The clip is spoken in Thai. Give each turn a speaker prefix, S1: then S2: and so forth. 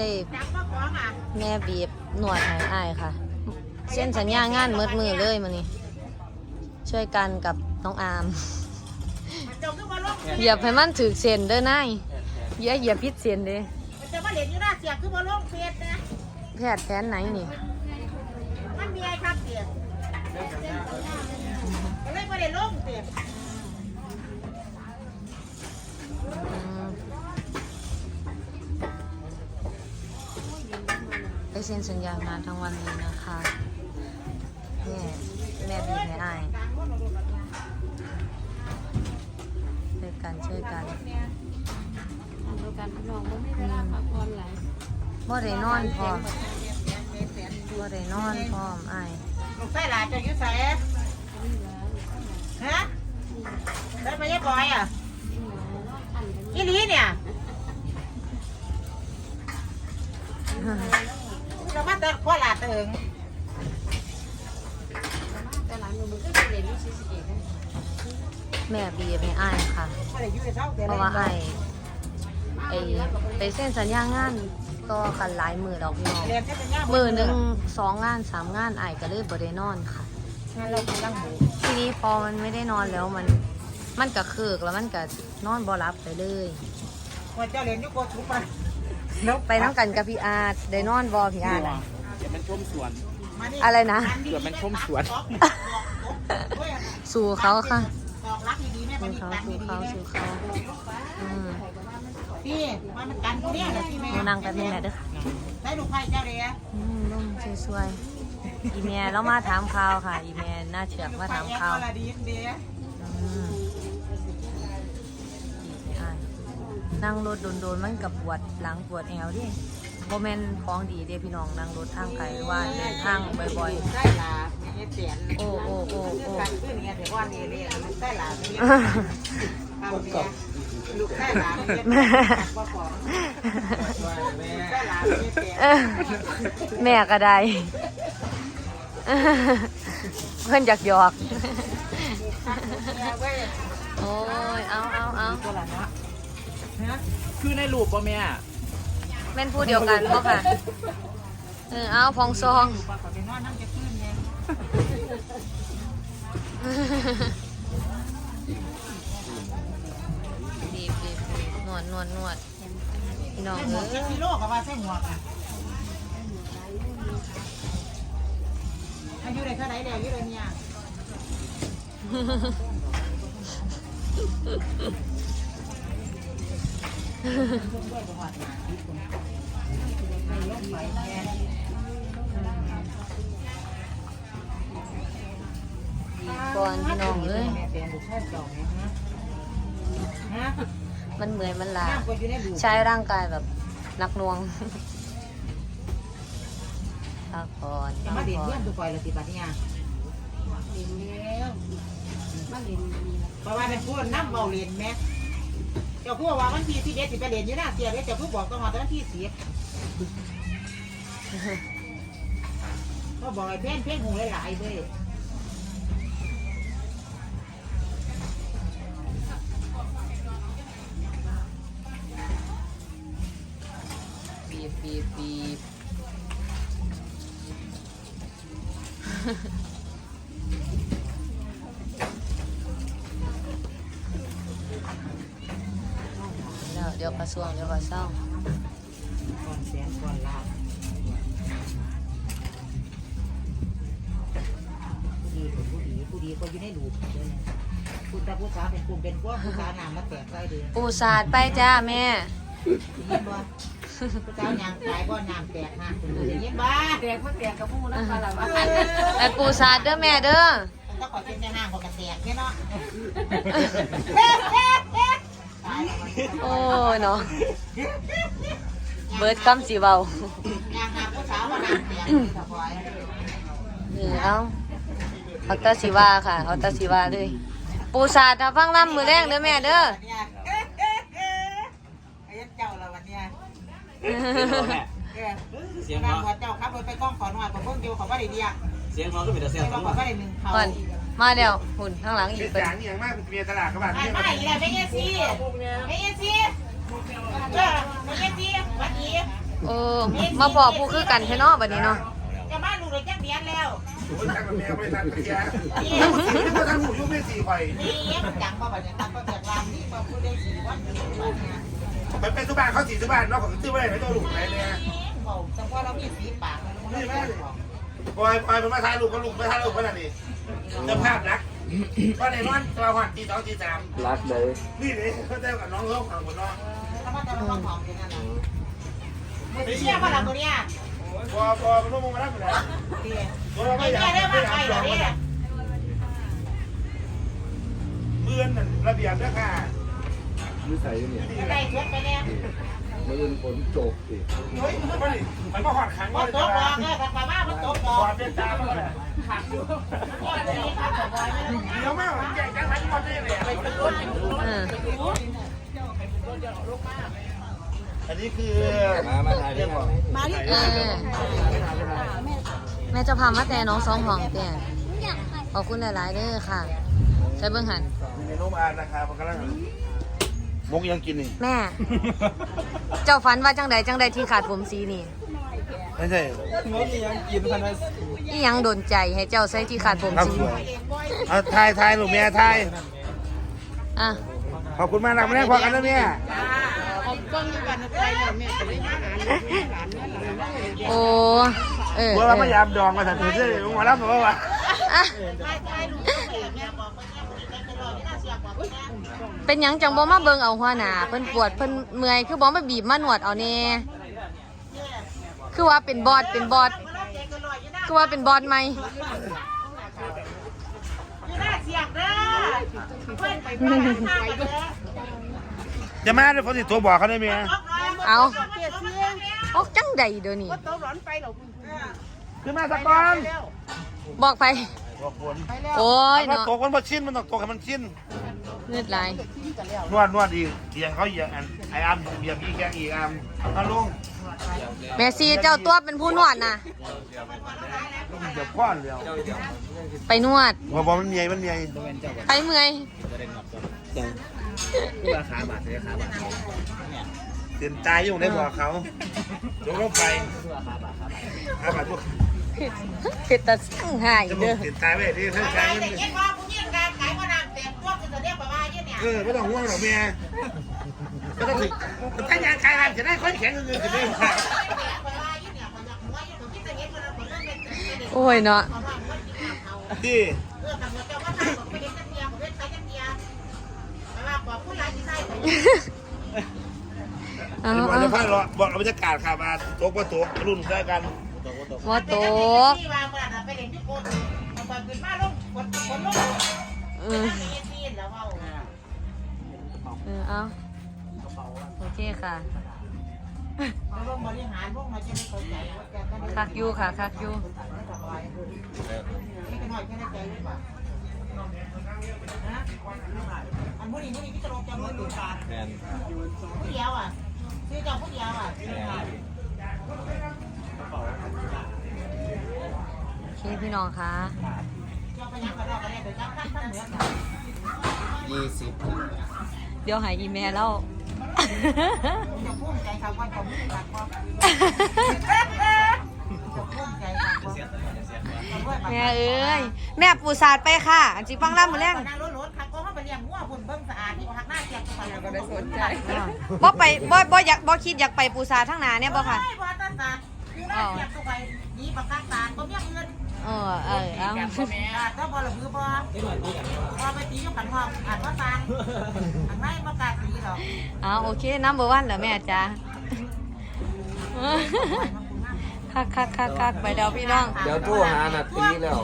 S1: ได้
S2: จักมาของอะ
S1: แม่บีบหนวดให้อ้ายค่ะ เส้นสัญญางานมืดมือเลยมานี่ช่วยกันกับน้องอาม
S2: มันจงขึ้นมาลง
S1: เหยียบให้มันถือเส้นเด้อนายอย่าเหยียบพิษเส้นเด้
S2: มันจะมาเล่นอยู่หน้าเสียขึ้นมาลงเฟสนะ
S1: แพทย์แผนไหนนี่
S2: มันมีไอ้ครับเสียก็เลยมาเล่นลงเสีย
S1: เซ็นสัญญางานทั้งวันเลยนะคะแม่แม่บีบให้อ้ายช่วยกันช่วยกัน
S3: อันเดียวกันพี่น้องบ่มีเวลาพักผ่อนหลาย
S1: บ่ได้นอนพร้อมบ่ได้นอนพร้อมอ้าย
S2: ลูกไส้หลานจะยุ่ใส่ฮะได้ไปยัยบอยอะอีหลีเนี่ย เรามาแต่พ่อหลานเติง
S3: แต่หลานหนูมันก็จะเรียนอยู่ศรีสะเกษ
S1: แม่บีบให้อ้ายค่ะ
S2: ไม่ได้อยู่ในเช้าแต่
S1: เพราะว่าอ้ายไอ้ไปเซ็นสัญญางานต่อกันหลายมือดอกพี่น้อง
S2: เรียนแค่จะย่า
S1: มือหนึ่งสองงานสามงานอ้ายก็เลยบ่ได้นอนค่ะ
S2: งานเรากำลังหมู
S1: ทีนี้พอมันไม่ได้นอนแล้วมัน มันก็คือกแล้วมันก็นอนบ่รับไปเลย
S2: ว่าเจ้าเรียนอยุโกทุกไป
S1: ไปน้ำกันกับพี่อาร์ตได้นอนบอพี่อาร์ตอะ
S4: เดี๋ยวมันชมสวน
S2: มานี่
S1: อะไรนะ
S4: เดี๋ยวมันชมสวน
S1: สู่เขาค่ะ
S2: ดอกรักดีๆแม่
S1: สู่
S2: มันนี่
S1: เขา
S2: กัน
S1: สู่
S2: ดี
S1: เขา
S2: ๆแม่
S1: สู่เขาอืม
S2: พี่ว่ามันกันเนี่ยนะพี่
S1: ห
S2: แม่
S1: นูนั่งแป๊บนึงแหละเด้อค่ะ
S2: ได้ลูกไผ่เจ้าเลยอะ
S1: อืมนุ่มสวยๆอีเมียแล้วมาถามข่าวค่ะ อีเมียหน้าเฉือกมาถามข่าว นั่งรถโดนๆมันกับปวดหลังปวดแอวดิโมเมนของดีเด้พี่น้องนั่งรถทางไกลว่าเดินทางบ่อย
S2: ได้ลาเนี่ยเตียน
S1: ๆโอ้โอ้โอ้โอ้
S2: กันขึ้นเนี่ยแต่ว่านี่เลยมันได้ลาเนี่ยทำเนี่ยลูกได้ลาเนี่ยว่าของได้ลาเนี่ยเตียน
S1: เออแม่ก็ได้เพื่อนอยากหยอก
S2: เว้ย
S1: โอ้ย เอาเอาเอา
S2: ตัวละนะ ฮะ
S4: คือในรูปป่ะแม่
S1: แม่นพูดเดียวกันก็ค่ะ เออเอาพองซอง
S2: ปากกับเป็นนอนนั่งจะขึ้นไง
S1: ดีบดีบดีบนวดนวดนวดพี่น้อง
S2: ใส่หม
S1: เอ
S2: วกเจ็ด
S1: อ
S2: กิโลกับว่าใส่หมวกอะอายุได้เท่าไหร่เดี๋ยวอายุได้เนี่ย
S1: ก่อนพี่น้องเอ้ย
S2: แม่เปลี่ยนดูแค่จองไงฮะฮะ
S1: มันเหมือยมันลา
S2: น้ำก็อยู่ในดู
S1: ใช้ร่างกายแบบหนักหน่วงพักผ่อนพั
S2: มากเรียน
S1: ผ่อ
S2: เพื่อนนตัวก่อยละติบัติเนี่ย
S3: เรียนแล้วมาเรียนนี่ล่ะ
S2: เพราะว่าเป็นพูดน้ำเบาเรียนแม่ เจ้าพูดว่าวันที่สิบเอ็ดสิไปเรียนอยู่หน้าเสียเลยเจ้าพูดบอกต้องมาตอนที่สิบก็บอกไอ้เพ่นเพ่นหูหลายๆเว้ย
S1: บีบบีบบีบ ดี๋ยวเดี๋ยวกระทรวงเดี๋ยวกระเศร้า
S2: ก่อนแสนก่อนลาผู้ดีผู้ดีผู้ดีก็อยู่ในดูผู้ตาผู้สาเป็นกลุ่มเป็นพวกผู้สาวน้ำมาแตกไรเดือ
S1: ปูสาดไปจ้าแม่
S2: เห็นบ่ผู้สาวยางตายบ่น้ำแตกฮะเห็นบ่
S3: แตกมาแตกกับหมู่นำปลาละว่า
S1: ไอปูสาดเด้อแม่เด้อ
S2: ต้องขอเป็นแม่ห้างของกระแตกเนี่ยเนาะ
S1: โอ้เนาะเบิร์ดคำสีเบายา
S2: งหาผู้สาวว่าน้ำแตกสะพอย
S1: เออเอาเอาตาสีว่าค่ะ เอาตาสีว่าเลยปูสาถ้าฟังล่ำมือแรงเด้อแม่เด้อ
S2: เนี่ยไอ้เจ้าละวันเนี้ย
S4: เสียงเขา
S2: เจ้าครับไปกล้องขอหน่อยผมเพิ่งอยู่เขาว่าได้เดีย
S4: เสียงเขาก็เป็นแต่เสียง
S2: เขา
S4: เขา
S2: ว่าได้หนึ่งเขา
S1: มาเดี๋ยวหุ่นข้างหลังอีก
S5: เป็น
S1: เป็น
S5: จางอย่างมากเป็นเมียตลาดกระบาด
S2: ไอ้
S5: นี่
S2: ไม่ได้ไม่เงี้ยสิไม่เงี้ยสิเจ้าไม่เงี้ยสิวันนี้
S1: เออมาพอผู้คือกันแท้เนาะบัดนี้เนาะ
S2: จะมาลูกเลยจักเดียนแล้ว
S5: ผมทำกับแมวไม่ทันเสียนี่มันทำหูลูกไม่สี่ไฟ
S2: นี่มันจังบ่บัดนี้ตักก็แจกรามนี่บ่ผู้ได้สี่วันนี้บัดเนี่ย
S5: มันเป็นสุบานเขาสี่สุบานนอกของตื้อไว้ไหนตัวลูกไหนเนี่ย
S2: เว้าแต่ว่าเรามีสีปากแล้วมันไม่ได้บอก
S5: ปล่อยปล่อยมันมาถ่ายรูปกับลูกไม่ถ่ายรูปขนาดนี้ เจ้าภาพรักก็ในนอนตัวหันตีสองตีสาม
S4: รักเลย
S5: นี่เลยเขาเจ้ากับน้องเขาของคนน้อง
S2: แล้วมันจะมาหอมกันนั่นน่ะมันเชี่ยว่าล่ะตัวเนี้ย
S5: พอพอมันลงมาแล้วเลย
S2: เด้
S5: ตัวเรา
S2: ไอ้
S5: ไม่อยาก
S2: เนี่ยได้
S5: ไม่
S2: มา
S5: อยาก
S2: ไป
S5: จ
S2: แล้
S5: อ
S2: ว
S5: ง
S2: เนี่ย
S5: เมื่อนนั่นระเบียบด้วยค่ะ
S4: นิสัยเนี่ย
S2: ได้ชดไปเนี่ย
S4: มันเป็นฝนโจกสิ
S5: เฮ้ยมันนี่มันก็หอดขัง
S2: บ่
S5: เลย
S2: ต
S5: จ้าก
S2: ดอกเออถ้าปาว่ามันตกดอ
S5: ห
S2: ก
S5: อดเป็นตามันเลย
S2: ว่าจะมีครับบ่อยไม่ได้
S5: เดี๋ยวแม่แก่จังทันก่อนเลยเลย
S1: เออ
S5: อันนี้คือ
S4: มามาถ่ายด้วยกัน
S1: เออแม่เจะพามาแต่น้องสองห้องแต่ขอบคุณหลายๆเด้อค่ะ ใช้เบิ่งหัน
S5: มีเมนูมานะครับมันกำลังมุกยังกินนี่
S1: แม่ เจ้าฝันว่าจังใดจังใดที่ขาดผมสีนี่
S5: ไม่ใช่
S4: งดยังกินพนัส
S1: อีหยังโดนใจให้เจ้าใส่ที่ขาดผม
S5: ครับ
S1: สี
S5: สวยเอาทายทายลูกเมียทาย
S1: อะ
S5: ขอบคุณมากนะไม่ได้พอกันนะเมีย
S3: เอากล้องอยู่กันนะไปแล้วแม่จะได้มาหาหลานหลานหลาน
S1: โอ้เออ
S5: เมื่อ
S1: เอ
S5: เรา
S1: อ
S5: พยายามดองกันแต่ถือที่ลุงมารับบอกว่า
S1: อะ
S2: ไม่ใช่ลูกแม่บอกว่าแม่คนนี้แม่จะรอที่น่าเสียกว่าแม่
S1: เป็นหยังจังบ่มาเบิ่งเอาหัวหน้าเพิ่นปวดเพิ่นเมื่อยคือบ่มาบีบมาหนวดเอาแน่คือว่าเป็นบอดเป็นบอด คือว่าเป็นบอดไหม
S2: อยู่หน้าเสียกเด้อเพื่อนไปบ้านหน้ากันเด้อ
S5: จะมาเดี๋ยวฝนติดตัวบอกเขาได้เมีย
S1: เอาออกจังใดเดี๋ยวนี้
S3: โตร้อนไปเหรอคุณ
S5: ขึ้นมาสักก้อน
S1: บอกไป
S5: บอกฝน
S1: โอ้ย
S5: มัน
S1: เนาะ
S5: ตกมันพอชิ้นมันต้องตกให้มันชิ้น
S1: เงืดไหลาย
S5: นวดนวดอีกเดียงเขาเหยียงอันไออัมเหยียงอีกแกงอีกอัมเอาลุง
S1: แม่ซีเจ้าตัวเป็นผู้นวดนะ
S5: เดี๋ยวก้อนเดียว
S1: ไปนวด
S5: พอบอกมันเมียมันเมีย
S1: ไปเมื่อย
S4: ตัวขาบาดเลยขาบาด
S5: เตียนตายอยู่ในบอกเขาลงลงไปอาบาดพวก
S1: เป็นตาสั่งหาย
S5: จะมุ
S1: เด้อ
S5: กเตียนตายไปที่ท่าน
S2: ขาย
S5: ชาย
S2: แต่เย็นว่าผู้หญิงการขายมะนาวเต็มตัวจะเรียกว่าว่าเย็นเนี่ย
S5: เออไม่ต้องห่วงหรอกเมียไม่ต้องถึงถ้างานขายร้านจะได้ค่อยแข็งเงินจะได้ขาย
S1: โอ้ยเนาะ
S5: ดี
S2: เออกับเจ้าว่าทำไปเห็นกันเดียวเว้นไปกันเดียวแต่ว่าบอกผู้ร้ายที่ใช่ไป
S1: เอา
S5: บอก
S1: เอา
S5: จะพาเราบอกเราบรรยากาศค่ะมาโต๊ะว่าโต๊ะรุ่นใกล้กัน
S1: ว่าโตก
S2: ที่วางมันไปเล่นที่โคนมันไปขึ้นมาลงกดคนลง
S1: เออ
S2: เย็นนี่แล้วว่า
S1: เออเอาโอเคค่ะ
S2: ลงบริหารพวกมันจะไม่เข้าใจว่าแกก็ได้
S1: คักอยูค่ะคักอยู
S2: นี่ก็หน่อยแค่ได้ใจหรือเปล่าอันพวกนี้พวกนี้ที่จะลงจะมือดูตา
S4: แมน
S2: ผู้เดียวอะซื้อเจ้าผู้เดียวอะ
S1: โอ เคพี่น้องค่ะ
S2: เจ้าไปยังกระดอกกระเดียเดี๋ยวจะขั้นขั้นเหมือนกัน
S4: ยี่สิบ
S1: เดี๋ยวใหายอีเมลแล้ว
S2: จะพุ่งใจครับว่าจะมุ่งหลักว่าจะพุ่งใจครับว่า
S1: แม่เอ้ยแม่ปูสาดไปค่ะ อันจิฟังล่ำมือแรง
S2: นั่งรถรถครับก็เขาไปเลี้ยงงัวคุณเบิ้งสะอาดที่หักหน้าเกียงตัวก็ได้สนใจ
S1: บ่ไปบ่บ่อยากบ่คิดอยากไปปูสาดทั้งหนาเนี่ยบ่ค่ะ
S2: บ่ตาตาคือหน้า เกียงตัวไปนี่ปากกาตาก็มีเงิน
S1: เออเออเอา
S2: ถ้าบ่หรือบ่พอไปตีกับขันห้องอ่านว่าตางอันไม่ประกาศตีหรอก
S1: เอาโอเคน้ำเบอร์วันเหรอแม่จ้าคักคักคักคักไปเดาพี่น้อง
S4: เดี๋ยวโทรหานาทีแล้ว